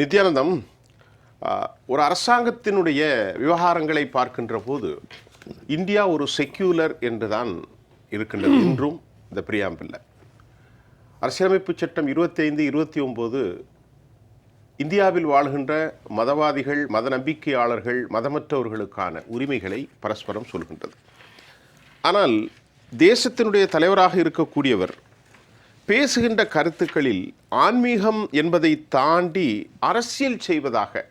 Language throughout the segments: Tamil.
நித்யானந்தம் ஒரு அரசாங்கத்தினுடைய விவகாரங்களை பார்க்கின்ற போது இந்தியா ஒரு செக்யூலர் என்றுதான் இருக்கின்றது. இன்றும் இந்த பிரியாம்பில்ல அரசியலமைப்பு சட்டம் இருபத்தைந்து இருபத்தி ஒன்பது இந்தியாவில் வாழ்கின்ற மதவாதிகள் மத நம்பிக்கையாளர்கள் மதமற்றவர்களுக்கான உரிமைகளை பரஸ்பரம் சொல்கின்றது. ஆனால் தேசத்தினுடைய தலைவராக இருக்கக்கூடியவர் பேசுகின்ற கருத்துக்களில் ஆன்மீகம் என்பதை தாண்டி அரசியல் செய்வதாக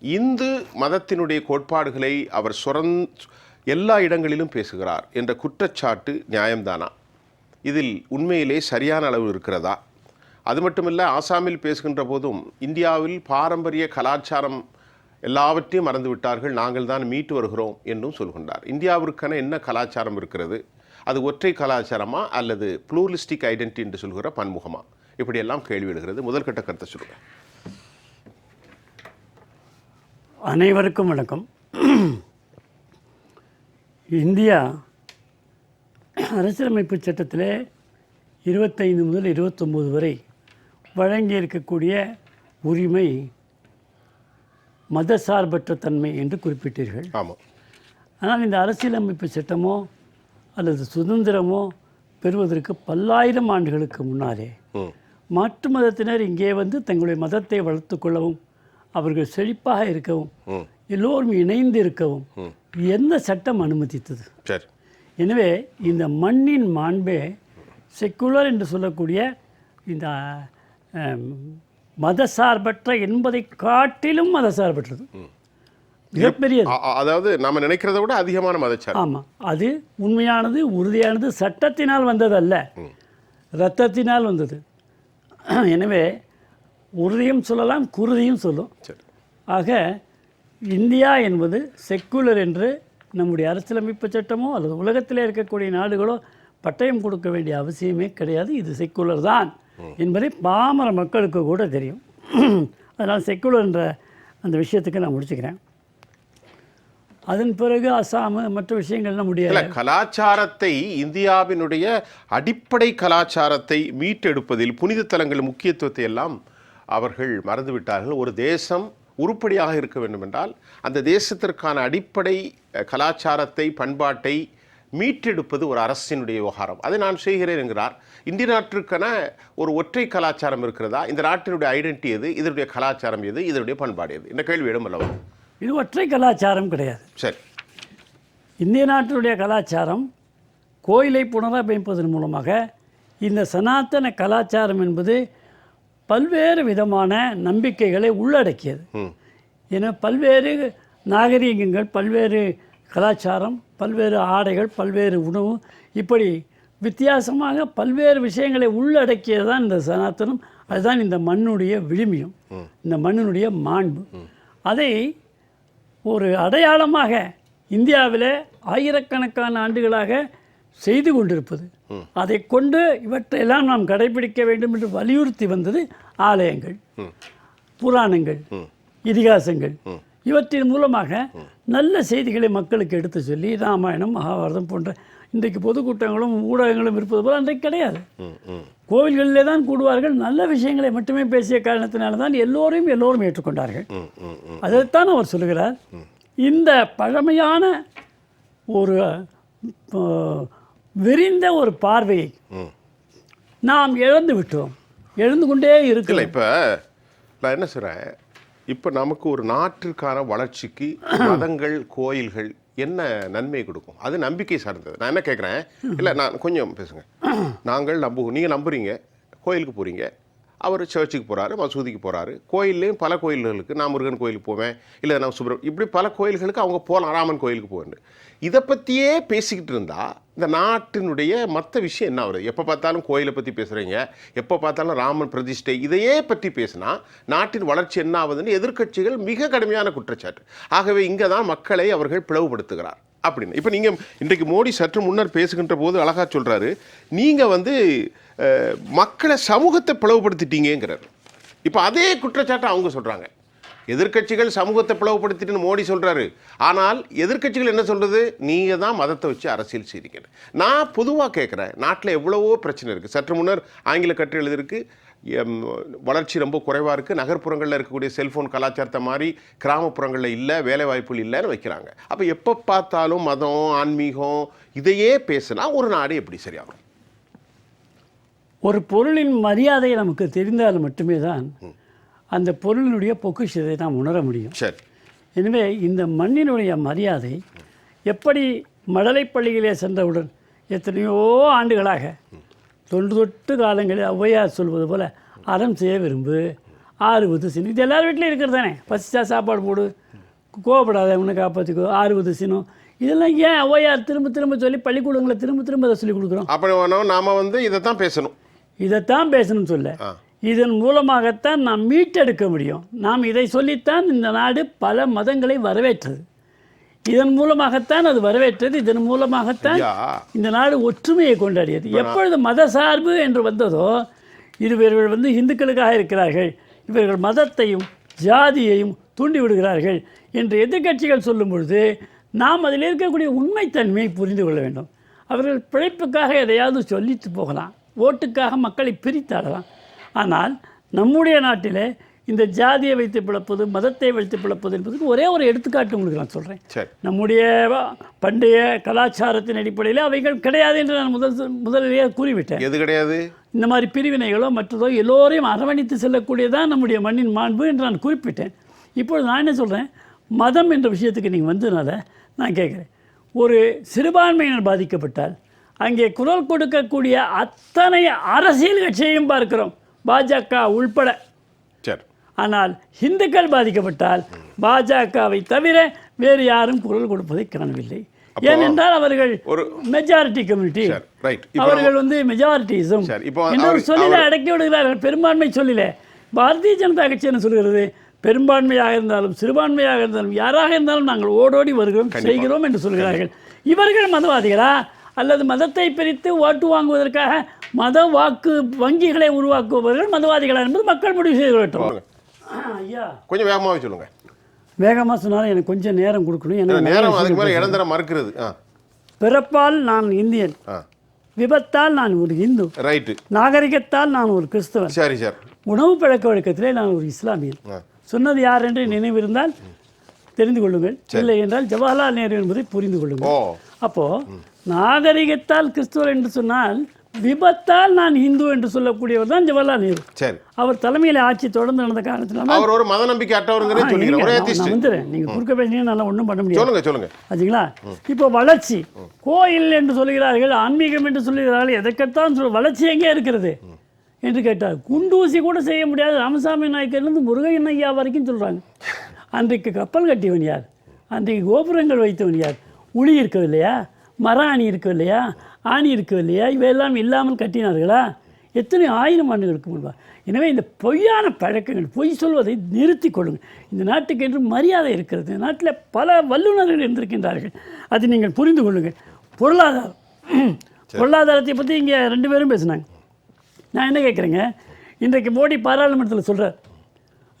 இந்து மதத்தினுடைய கோட்பாடுகளை அவர் சுரந் எல்லா இடங்களிலும் பேசுகிறார் என்ற குற்றச்சாட்டு நியாயம்தானா? இதில் உண்மையிலே சரியான அளவு இருக்கிறதா? அது மட்டுமல்ல ஆசாமில் பேசுகின்ற போதும் இந்தியாவில் பாரம்பரிய கலாச்சாரம் எல்லாவற்றையும் மறந்து விட்டார்கள் நாங்கள் தான் மீட்டு வருகிறோம் என்றும் சொல்கின்றார். இந்தியாவிற்கான என்ன கலாச்சாரம் இருக்கிறது? அது ஒற்றை கலாச்சாரமா அல்லது ப்ளூரிஸ்டிக் ஐடென்டி என்று சொல்கிற பன்முகமா? இப்படியெல்லாம் கேள்வி எழுகிறது. முதல் கட்ட கருத்தை சொல்லுங்கள் அனைவருக்கும் வணக்கம். இந்தியா அரசியலமைப்பு சட்டத்திலே இருபத்தைந்து முதல் இருபத்தொம்போது வரை வழங்கி இருக்கக்கூடிய உரிமை மதசார்பற்ற தன்மை என்று குறிப்பிட்டீர்கள். ஆமாம் ஆனால் இந்த அரசியலமைப்பு சட்டமோ அல்லது சுதந்திரமோ பெறுவதற்கு பல்லாயிரம் ஆண்டுகளுக்கு முன்னாலே மாற்று மதத்தினர் இங்கே வந்து தங்களுடைய மதத்தை வளர்த்து கொள்ளவும் அவர்கள் செழிப்பாக இருக்கவும் எல்லோரும் இணைந்து இருக்கவும் எந்த சட்டம் அனுமதித்தது? சரி. எனவே இந்த மண்ணின் மாண்பே செக்குலர் என்று சொல்லக்கூடிய இந்த மதசார்பற்ற என்பதை காட்டிலும் மதசார்பற்றது. அ- அதாவது நாம நினைக்கிறத விட அதிகமான மதச்சார் ஆமாம் அது உண்மையானது உறுதியானது சட்டத்தினால் வந்ததல்ல. இரத்தத்தினால் வந்தது. எனவே உறுதியும் சொல்லலாம் குருதியும் சொல்லும். ஆக இந்தியா என்பது செக்குலர் என்று நம்முடைய அரசியலமைப்பு சட்டமோ அல்லது உலகத்தில் இருக்கக்கூடிய நாடுகளோ பட்டயம் கொடுக்க வேண்டிய அவசியமே கிடையாது. இது செக்குலர் தான் என்பதை பாமர மக்களுக்கு கூட தெரியும். அதனால் செக்குலர் என்ற அந்த விஷயத்துக்கு நான் முடிச்சுக்கிறேன். அதன் பிறகு அசாம் மற்ற விஷயங்கள்லாம் முடியாது. கலாச்சாரத்தை இந்தியாவினுடைய அடிப்படை கலாச்சாரத்தை மீட்டெடுப்பதில் புனித தலங்கள் முக்கியத்துவத்தை எல்லாம் அவர்கள் மறந்துவிட்டார்கள். ஒரு தேசம் உருப்படியாக இருக்க வேண்டுமென்றால் அந்த தேசத்திற்கான அடிப்படை கலாச்சாரத்தை பண்பாட்டை மீட்டெடுப்பது ஒரு அரசினுடைய விவகாரம். அதை நான் செய்கிறேன் என்கிறார். இந்திய நாட்டிற்கான ஒரு ஒற்றை கலாச்சாரம் இருக்கிறதா? இந்த நாட்டினுடைய ஐடென்டி எது? இதனுடைய கலாச்சாரம் எது? இதனுடைய பண்பாடு எது? இந்த கேள்வி இடம் அல்லவா இது ஒற்றை கலாச்சாரம் கிடையாது. சரி. இந்திய நாட்டினுடைய கலாச்சாரம் கோயிலை புனரமைப்பதன் மூலமாக இந்த சனாதன கலாச்சாரம் என்பது பல்வேறு விதமான நம்பிக்கைகளை உள்ளடக்கியது. என பல்வேறு நாகரீகங்கள் பல்வேறு கலாச்சாரம் பல்வேறு ஆடைகள் பல்வேறு உணவு இப்படி வித்தியாசமாக பல்வேறு விஷயங்களை உள்ளடக்கியது தான் இந்த சனாதனம். அதுதான் இந்த மண்ணுடைய விழுமியம். இந்த மண்ணினுடைய மாண்பு. அதை ஒரு அடையாளமாக இந்தியாவில் ஆயிரக்கணக்கான ஆண்டுகளாக செய்து கொண்டிருப்பது. அதை கொண்டு இவற்றையெல்லாம் நாம் கடைபிடிக்க வேண்டும் என்று வலியுறுத்தி வந்தது ஆலயங்கள் புராணங்கள் இதிகாசங்கள். இவற்றின் மூலமாக நல்ல செய்திகளை மக்களுக்கு எடுத்து சொல்லி ராமாயணம் மகாபாரதம் போன்ற இன்றைக்கு பொதுக்கூட்டங்களும் ஊடகங்களும் இருப்பது போல் அன்றைக்கு கிடையாது. கோவில்களிலே தான் கூடுவார்கள். நல்ல விஷயங்களை மட்டுமே பேசிய காரணத்தினால தான் எல்லோரையும் எல்லோரும் ஏற்றுக்கொண்டார்கள். அதைத்தான் அவர் சொல்லுகிறார். இந்த பழமையான ஒரு விரிந்த ஒரு பார்வையை நாம் இழந்து விட்டோம். எழுந்து கொண்டே இருக்கிறோம். இப்போ நான் என்ன சொல்கிறேன் இப்போ நமக்கு ஒரு நாட்டிற்கான வளர்ச்சிக்கு மதங்கள் கோயில்கள் என்ன நன்மை கொடுக்கும்? அது நம்பிக்கை சார்ந்தது. நான் என்ன கேட்குறேன் இல்லை நான் கொஞ்சம் பேசுங்க. நாங்கள் நம்புவோம் நீங்கள் நம்புறீங்க. கோயிலுக்கு போகிறீங்க அவர் சர்ச்சுக்கு போகிறாரு மசூதிக்கு போகிறாரு கோயில்லையும் பல கோயில்களுக்கு நான் முருகன் கோயிலுக்கு போவேன் இல்லை நான் சுப்ரம் இப்படி பல கோயில்களுக்கு அவங்க போகலாம் ராமன் கோயிலுக்கு போவேன் இதை பற்றியே பேசிக்கிட்டு இருந்தால் இந்த நாட்டினுடைய மற்ற விஷயம் என்ன வருது எப்போ பார்த்தாலும் கோயிலை பற்றி பேசுகிறீங்க எப்போ பார்த்தாலும் ராமன் பிரதிஷ்டை இதையே பற்றி பேசினா நாட்டின் வளர்ச்சி என்ன ஆகுதுன்னு எதிர்க்கட்சிகள் மிக கடுமையான குற்றச்சாட்டு. ஆகவே இங்கே தான் மக்களை அவர்கள் பிளவுபடுத்துகிறார் அப்படின்னு. இப்போ நீங்கள் இன்றைக்கு மோடி சற்று முன்னர் பேசுகின்ற போது அழகாக சொல்கிறாரு நீங்கள் வந்து மக்களை சமூகத்தை பிளவுபடுத்திட்டீங்கிறார் இப்போ அதே குற்றச்சாட்டை அவங்க சொல்கிறாங்க எதிர்க்கட்சிகள் சமூகத்தை பிளவுபடுத்திட்டுன்னு மோடி சொல்கிறாரு ஆனால் எதிர்க்கட்சிகள் என்ன சொல்கிறது நீங்கள் தான் மதத்தை வச்சு அரசியல் செய்றீங்க நான் பொதுவாக கேட்குறேன் நாட்டில் எவ்வளவோ பிரச்சனை இருக்குது சற்று முன்னர் ஆங்கில கற்று எழுதியிருக்கு. வளர்ச்சி ரொம்ப குறைவாக இருக்குது நகர்ப்புறங்களில் இருக்கக்கூடிய செல்ஃபோன் கலாச்சாரத்தை மாதிரி கிராமப்புறங்களில் இல்லை வேலைவாய்ப்புகள் இல்லைன்னு வைக்கிறாங்க. அப்போ எப்போ பார்த்தாலும் மதம் ஆன்மீகம் இதையே பேசினா ஒரு நாடு எப்படி சரியாகும்? ஒரு பொருளின் மரியாதை நமக்கு தெரிந்தால் மட்டுமே தான் அந்த பொருளினுடைய பொக்கிஷத்தை நாம் உணர முடியும். சரி. எனவே இந்த மண்ணினுடைய மரியாதை எப்படி மழலைப்பள்ளியிலே சென்றவுடன் எத்தனையோ ஆண்டுகளாக தொன்று தொட்டு காலங்களில் ஔவையார் சொல்வது போல அறம் செய்ய விரும்பு ஆறுவது சினம் இது எல்லார் வீட்லையும் இருக்கிறது தானே பசிச்சா சாப்பாடு போடு கோவப்படாத உன்னை காப்பாற்றிக்கோ ஆறுவது சினம் இதெல்லாம் ஏன் ஔவையார் திரும்ப திரும்ப சொல்லி பள்ளிக்கூடங்களை திரும்ப திரும்ப அதை சொல்லி கொடுக்குறோம்? அப்போ நாம வந்து இதை தான் பேசணும். இதைத்தான் பேசணும் சொல்ல. இதன் மூலமாகத்தான் நாம் மீட்டெடுக்க முடியும். நாம் இதை சொல்லித்தான் இந்த நாடு பல மதங்களை வரவேற்றது. இதன் மூலமாகத்தான் அது வரவேற்றது. இதன் மூலமாகத்தான் இந்த நாடு ஒற்றுமையை கொண்டாடியது. எப்பொழுது மத சார்பு என்று வந்ததோ இது இவர்கள் வந்து இந்துக்களுக்காக இருக்கிறார்கள். இவர்கள் மதத்தையும் ஜாதியையும் தூண்டி விடுகிறார்கள் என்று எதிர்க்கட்சிகள் சொல்லும் பொழுது நாம் அதில் இருக்கக்கூடிய உண்மைத்தன்மையை புரிந்து கொள்ள வேண்டும். அவர்கள் பிழைப்புக்காக எதையாவது சொல்லிட்டு போகலாம். ஓட்டுக்காக மக்களை பிரித்தாடலாம். ஆனால் நம்முடைய நாட்டிலே இந்த ஜாதியை வைத்து பிளப்பது மதத்தை வைத்து பிளப்பது என்பதுக்கு ஒரே ஒரு எடுத்துக்காட்டு உங்களுக்கு நான் சொல்கிறேன் நம்முடைய பண்டைய கலாச்சாரத்தின் அடிப்படையில் அவைகள் கிடையாது என்று நான் முதல் முதலிலேயே கூறிவிட்டேன். எது கிடையாது? இந்த மாதிரி பிரிவினைகளோ மற்றதோ எல்லோரையும் அரவணைத்து செல்லக்கூடியதான் நம்முடைய மண்ணின் மாண்பு என்று நான் குறிப்பிட்டேன். இப்பொழுது நான் என்ன சொல்கிறேன் மதம் என்ற விஷயத்துக்கு நீங்கள் வந்ததுனால நான் கேட்குறேன். ஒரு சிறுபான்மையினர் பாதிக்கப்பட்டால் அங்கே குரல் கொடுக்கக்கூடிய அத்தனை அரசியல் கட்சியையும் பார்க்கிறோம். பாஜக உள்பட. சரி. ஆனால் இந்துக்கள் பாதிக்கப்பட்டால் பாஜகவை தவிர வேறு யாரும் குரல் கொடுப்பதை காணவில்லை. ஏனென்றால் அவர்கள் ஒரு மெஜாரிட்டி கம்யூனிட்டி அவர்கள் வந்து மெஜாரிட்டிசம் இன்னொரு சொல்லில அடக்கி விடுகிறார்கள். பெரும்பான்மை சொல்லில. பாரதிய ஜனதா கட்சி என்ன சொல்கிறது? பெரும்பான்மையாக இருந்தாலும் சிறுபான்மையாக இருந்தாலும் யாராக இருந்தாலும் நாங்கள் ஓடோடி வருகிறோம் செய்கிறோம் என்று சொல்கிறார்கள். இவர்கள் மதவாதிகளா? அல்லது மதத்தை பிரித்து ஓட்டு வாங்குவதற்காக மத வாக்கு வங்கிகளை உருவாக்குபவர்கள் மதவாதிகளா என்பது மக்கள் முடிவு செய்து கொள்ளட்டும் ஐயா. கொஞ்சம் வேகமாகவே சொல்லுங்க. வேகமாக சொன்னாலும் எனக்கு கொஞ்சம் நேரம் கொடுக்கணும். எனக்கு நேரம் அதுக்கு மேலே இடம் தர மறுக்கிறது. பிறப்பால் நான் இந்தியன். விபத்தால் நான் ஒரு இந்து. ரைட்டு. நாகரிகத்தால் நான் ஒரு கிறிஸ்தவன். சரி சார். உணவு பழக்க வழக்கத்திலே நான் ஒரு இஸ்லாமியன். சொன்னது யார் என்று நினைவிருந்தால் தெரிந்து கொள்ளுங்கள். இல்லை என்றால் ஜவஹர்லால் நேரு என்பதை புரிந்து கொள்ளுங்கள். அப்போ நாகரிகத்தால் கிறிஸ்துவர் என்று சொன்னால் விபத்தால் நான் இந்து என்று சொல்லக்கூடியவர் தான் ஜவஹர்லால் நேரு. சரி. அவர் தலைமையில் ஆட்சி தொடர்ந்து நடந்த காரணத்தினால அவர் ஒரு மத நம்பிக்கை அட்டவருங்கிறே வந்துடுறேன். நீங்கள் குறுக்க பேசினீங்கன்னா நல்லா ஒன்றும் பண்ண முடியாது. சொல்லுங்க சொல்லுங்க. ஆச்சுங்களா இப்போ வளர்ச்சி. கோயில் என்று சொல்கிறார்கள் ஆன்மீகம் என்று சொல்கிறார்கள் எதற்கத்தான் சொல் வளர்ச்சி எங்கே இருக்கிறது? என்று கேட்டார். குண்டூசி கூட செய்ய முடியாது. ராமசாமி நாயக்கர்லேருந்து முருகையன் ஐயா வரைக்கும் சொல்கிறாங்க அன்றைக்கு கப்பல் கட்டியவன் யார்? அன்றைக்கு கோபுரங்கள் வைத்தவன் யார்? உளி இருக்கவில்லையா? மர ஆணி இருக்கவில்லையா ஆணி இருக்கவில்லையா இவையெல்லாம் இல்லாமல் கட்டினார்களா? எத்தனை ஆயிரம் ஆண்டுகளுக்கு முன்பா? எனவே இந்த பொய்யான பழக்கங்கள் பொய் சொல்வதை நிறுத்தி கொள்ளுங்கள். இந்த நாட்டுக்கு என்று மரியாதை இருக்கிறது. இந்த நாட்டில் பல வல்லுநர்கள் இருந்திருக்கின்றார்கள். அதை நீங்கள் புரிந்து கொள்ளுங்கள். பொருளாதாரம். பொருளாதாரத்தை பற்றி இங்கே ரெண்டு பேரும் பேசுனாங்க. நான் என்ன கேட்குறேங்க இன்றைக்கு மோடி பாராளுமன்றத்தில் சொல்கிறார்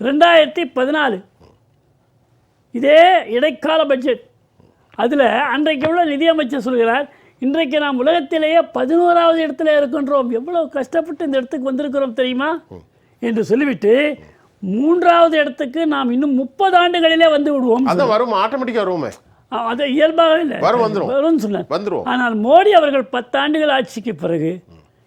ரெண்டாயிரத்தி பதினாலு. இதே இடைக்கால பட்ஜெட் அதில் அன்றைக்கு உள்ள நிதியமைச்சர் சொல்கிறார்? இன்றைக்கு நாம் உலகத்திலேயே பதினோராவது இடத்துல இருக்கின்றோம். எவ்வளோ கஷ்டப்பட்டு இந்த இடத்துக்கு வந்திருக்கிறோம் தெரியுமா? என்று சொல்லிவிட்டு மூன்றாவது இடத்துக்கு நாம் இன்னும் முப்பது ஆண்டுகளிலே வந்து விடுவோம். அதான் வரும் ஆட்டோமேட்டிக்காக வருமே அ- அது இயல்பாகவே இல்லை. வரும்னு சொன்னார். ஆனால் மோடி அவர்கள் பத்தாண்டுகள் ஆட்சிக்கு பிறகு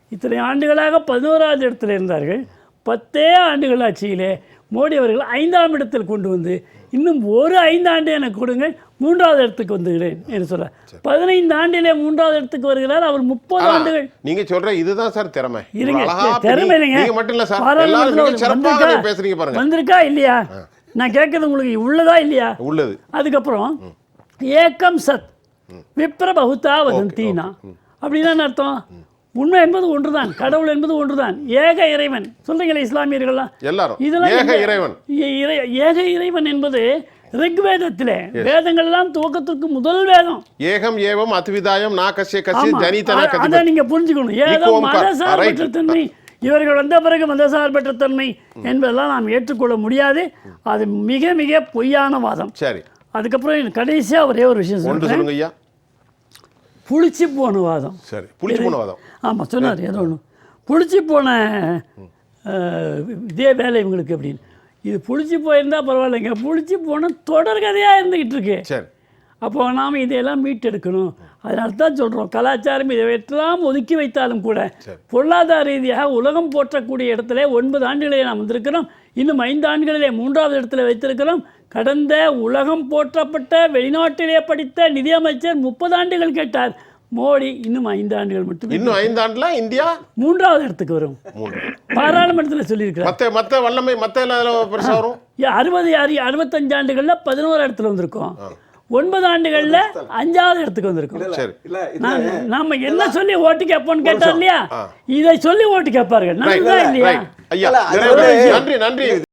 இத்தனை ஆண்டுகளாக பதினோராவது இடத்துல இருந்தார்கள். பத்தே ஆண்டுகள் ஆட்சியிலே மோடி அவர்கள் ஐந்தாம் இடத்தில் கொண்டு வந்து இன்னும் ஒரு ஐந்தாண்டு எனக்கு கொடுங்கள். மூன்றாவது இடத்துக்கு வந்துகிறேன் என்று சொல்றார் பதினைந்து ஆண்டிலே மூன்றாவது இடத்துக்கு வருகிறார். அவர் முப்பது ஆண்டுகள். நீங்க சொல்ற இதுதான் சார் திறமை. இருங்க திறமை நீங்க- மட்டும் இல்ல சார். பாராளுமன்றத்துல பேசுறீங்க பாருங்க. வந்திருக்கா இல்லையா? நான் கேட்கறது உங்களுக்கு உள்ளதா இல்லையா? உள்ளது. அதுக்கப்புறம் ஏக்கம் சத். விப்ர பகுத்தா வதந்தீனா. அப்படின்னா அர்த்தம்? உண்மை என்பது ஒன்றுதான் கடவுள் என்பது ஒன்றுதான். ஏக இறைவன். சொல்றீங்களே இஸ்லாமியர்கள்லாம்? எல்லாரும். இதெல்லாம் ஏக இறைவன். ஏக இறைவன் என்பது ரிக்வேதத்திலே வேதங்கள்லாம் துவக்கத்திற்கு முதல் வேதம். ஏகம் ஏவம் அத்விதாயம் நா கசிய கசிய ஆமா. ஜனிதனா அதை நீங்க புரிஞ்சுக்கணும். ஏதோ ஈக்குவம் கா- மதசார்பற்ற. தன்மை. இவர்கள் வந்த பிறகு மதசார்பற்ற தன்மை என்பதெல்லாம் நாம் ஏற்றுக்கொள்ள முடியாது. அது மிக மிக பொய்யான வாதம். சரி. அதுக்கப்புறம் கடைசியா ஒரே ஒரு விஷயம் சொல்லுங்க ஐயா புளிச்சு போன வாதம். சரி. புளிச்சு போன வாதம். ஆமா சொன்னார் ஏதோ ஒன்று புளிச்சு போன இதே வேலை இவங்களுக்கு அப்படின்னு இது புளிச்சு போயிருந்தா பரவாயில்லைங்க. புளிச்சு போனால் தொடர் கதையாக இருந்துக்கிட்டு இருக்கு. சரி. அப்போ நாம் இதையெல்லாம் மீட்டெடுக்கணும். அதனால தான் சொல்கிறோம் கலாச்சாரம் இதையெல்லாம் ஒதுக்கி வைத்தாலும் கூட பொருளாதார ரீதியாக உலகம் போற்றக்கூடிய இடத்துல ஒன்பது ஆண்டுகளிலே நாம் வந்திருக்கிறோம். இன்னும் ஐந்து ஆண்டுகளிலே மூன்றாவது இடத்துல வைத்திருக்கிறோம். கடந்த உலகம் போற்றப்பட்ட வெளிநாட்டிலே படித்த நிதியமைச்சர் முப்பது ஆண்டுகள் கேட்டார். மோடி இன்னும் ஐந்து ஆண்டுகள் மட்டும் இன்னும் ஐந்தாண்டுல இந்தியா? மூன்றாவது இடத்துக்கு வரும். மூன்று. பாராளுமன்றத்தில் சொல்லியிருக்கிறார். மத்த மத்த வல்லமை மத்த எல்லாம் பெருசா வரும். அறுபது அறு அறுபத்தஞ்சு ஆண்டுகளில் பதினோரு இடத்துல வந்திருக்கோம். ஒன்பது ஆண்டுகளில் அஞ்சாவது இடத்துக்கு வந்திருக்கோம். நாம என்ன சொல்லி ஓட்டு கேட்போம்னு கேட்டோம் இல்லையா? இதை சொல்லி ஓட்டு கேட்பார்கள். நன்றி நன்றி.